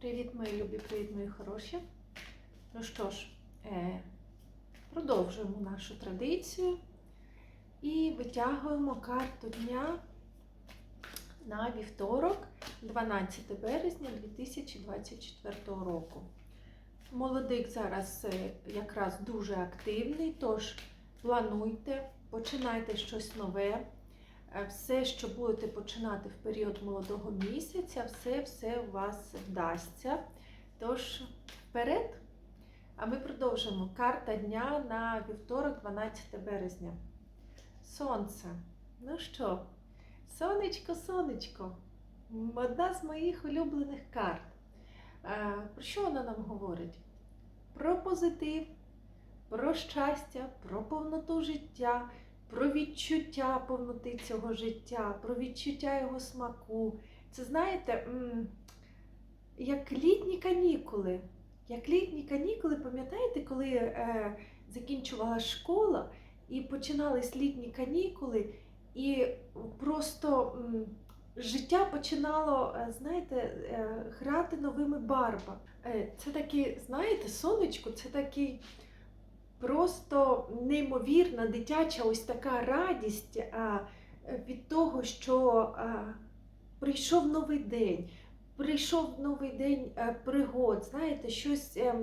Привіт, мої любі, привіт, мої хороші. Ну що ж, е, продовжуємо нашу традицію і витягуємо карту дня на вівторок, 12 березня 2024 року. Молодик зараз е, якраз дуже активний, тож плануйте, починайте щось нове. Е, Все, що будете починати в період молодого місяця, все все у вас вдасться. Тож, вперед! А ми продовжимо. Карта дня на вівторок, 12 березня. Сонце. Ну що, сонечко, сонечко. Одна з моїх улюблених карт. Е, Про що вона нам говорить? Про позитив, про щастя, про повноту життя, про відчуття повноти цього життя, про відчуття його смаку. Це знаєте, як літні канікули. Як літні канікули, пам'ятаєте, коли е, закінчувала школа і починались літні канікули, і просто м, життя починало, е, знаєте, е, грати новими барвами. Е, це такі, знаєте, сонечко, це такий просто неймовірна дитяча ось така радість а, від того, що а, прийшов новий день, прийшов новий день е, пригод, знаєте, щось. е,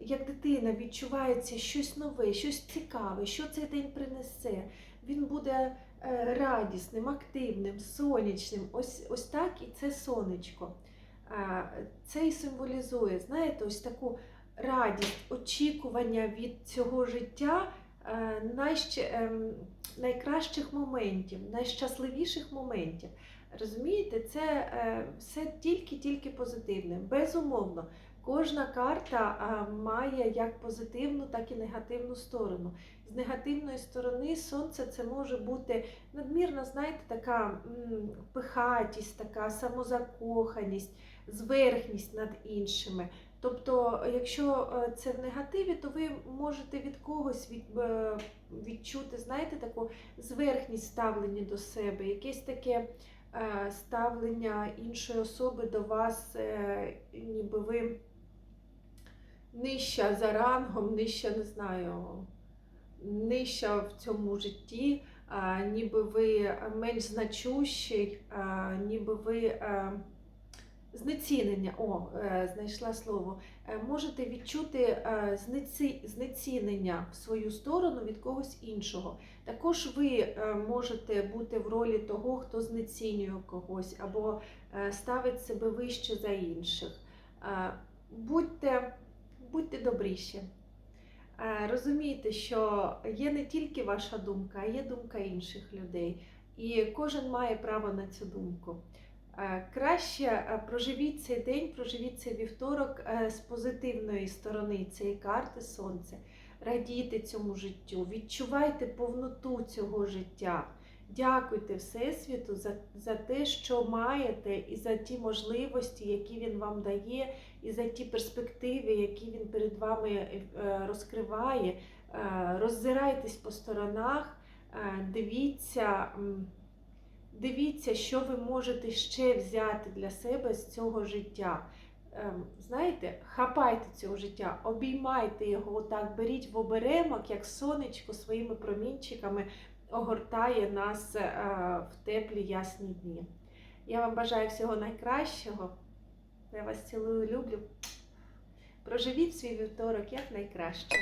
Як дитина відчувається щось нове, щось цікаве, що цей день принесе. Він буде е, радісним, активним, сонячним. Ось, ось так і це сонечко. Це і символізує, знаєте, ось таку радість, очікування від цього життя е, ем, найкращих моментів, найщасливіших моментів. Розумієте, це е, все тільки-тільки позитивне. Безумовно, кожна карта а, має як позитивну, так і негативну сторону. З негативної сторони сонце це може бути надмірна, знаєте, така пихатість, така самозакоханість, зверхність над іншими. Тобто, якщо е, це в негативі, то ви можете від когось від, е, відчути, знаєте, таку зверхність ставлення до себе, якесь таке е, ставлення іншої особи до вас, ніби ви нижча за рангом, нижча, не знаю, нижча в цьому житті, ніби ви менш значущий, ніби ви. Знецінення, о, е, знайшла слово. Е, Можете відчути е, знеці- знецінення в свою сторону від когось іншого. Також ви можете бути в ролі того, хто знецінює когось або ставить себе вище за інших. Будьте, будьте добріші. Розумійте, що є не тільки ваша думка, а є думка інших людей. І кожен має право на цю думку. Е, Краще е, проживіть цей день, проживіть цей вівторок е, з позитивної сторони цієї карти сонця. Радійте цьому життю, відчувайте повноту цього життя. Дякуйте Всесвіту за, за те, що маєте, і за ті можливості, які він вам дає, і за ті перспективи, які він перед вами розкриває. Роззирайтесь по сторонах, дивіться. Дивіться, що ви можете ще взяти для себе з цього життя. Ем, Знаєте, хапайте цього життя, обіймайте його, отак, беріть в оберемок, як сонечко своїми промінчиками огортає нас е, в теплі ясні дні. Я вам бажаю всього найкращого. Я вас цілую, люблю. Проживіть свій вівторок як найкраще.